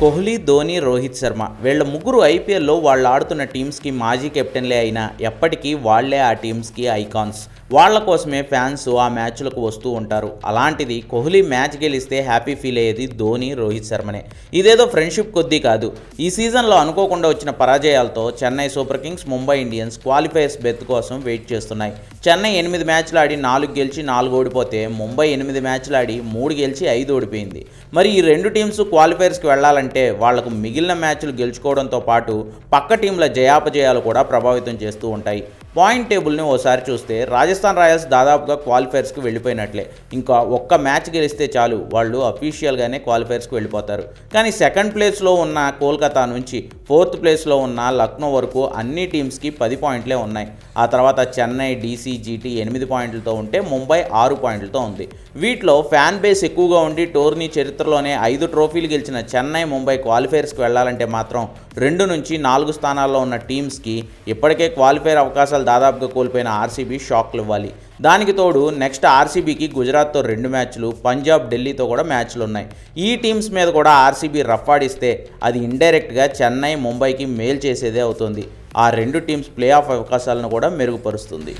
కోహ్లీ ధోని రోహిత్ శర్మ. వీళ్ళ ముగ్గురు ఐపీఎల్లో వాళ్ళు ఆడుతున్న టీమ్స్కి మాజీ కెప్టెన్లే అయినా ఎప్పటికీ వాళ్ళే ఆ టీమ్స్కి ఐకాన్స్. వాళ్ళ కోసమే ఫ్యాన్స్ ఆ మ్యాచ్లకు వస్తూ ఉంటారు. అలాంటిది కోహ్లీ మ్యాచ్ గెలిస్తే హ్యాపీ ఫీల్ అయ్యేది ధోని రోహిత్ శర్మనే. ఇదేదో ఫ్రెండ్షిప్ కొద్దీ కాదు. ఈ సీజన్లో అనుకోకుండా వచ్చిన పరాజయాలతో Chennai super kings Mumbai Indians qualifiers berth కోసం వెయిట్ చేస్తున్నాయి. చెన్నై ఎనిమిది మ్యాచ్లు ఆడి నాలుగు గెలిచి నాలుగు ఓడిపోతే ముంబై ఎనిమిది మ్యాచ్లు ఆడి మూడు గెలిచి ఐదు ఓడిపోయింది. మరి ఈ రెండు టీమ్స్ క్వాలిఫైర్స్కి వెళ్ళాలంటే వాళ్ళకు మిగిలిన మ్యాచ్లు గెలుచుకోవడంతో పాటు పక్క టీంల జయాపజయాలు కూడా ప్రభావితం చేస్తూ ఉంటాయి. పాయింట్ టేబుల్ని ఓసారి చూస్తే రాజస్థాన్ రాయల్స్ దాదాపుగా క్వాలిఫైర్స్కి వెళ్ళిపోయినట్లే. ఇంకా ఒక్క మ్యాచ్ గెలిస్తే చాలు వాళ్ళు అఫీషియల్గానే క్వాలిఫైర్స్కి వెళ్ళిపోతారు. కానీ సెకండ్ ప్లేస్లో ఉన్న కోల్కతా నుంచి ఫోర్త్ ప్లేస్లో ఉన్న లక్నో వరకు అన్ని టీమ్స్కి పది పాయింట్లే ఉన్నాయి. ఆ తర్వాత చెన్నై డీసీ జీటీ ఎనిమిది పాయింట్లతో ఉంటే ముంబై ఆరు పాయింట్లతో ఉంది. వీటిలో ఫ్యాన్ బేస్ ఎక్కువగా ఉండి టోర్నీ చరిత్రలోనే ఐదు ట్రోఫీలు గెలిచిన చెన్నై ముంబై క్వాలిఫైర్స్కి వెళ్ళాలంటే మాత్రం రెండు నుంచి నాలుగు స్థానాల్లో ఉన్న టీమ్స్కి ఇప్పటికే క్వాలిఫైర్ అవకాశాలు పోరాటాలు దాదాపుగా కోల్పోయిన ఆర్సీబీ షాక్లు ఇవ్వాలి. దానికి తోడు నెక్స్ట్ ఆర్సీబీకి గుజరాత్తో రెండు మ్యాచ్లు పంజాబ్ ఢిల్లీతో కూడా మ్యాచ్లు ఉన్నాయి ఈ టీమ్స్ మీద కూడా ఆర్సీబీ రఫాడిస్తే అది ఇండైరెక్ట్గా చెన్నై ముంబైకి మేల్ చేసేదే అవుతుంది. ఆ రెండు టీమ్స్ ప్లే ఆఫ్ అవకాశాలను కూడా మెరుగుపరుస్తుంది.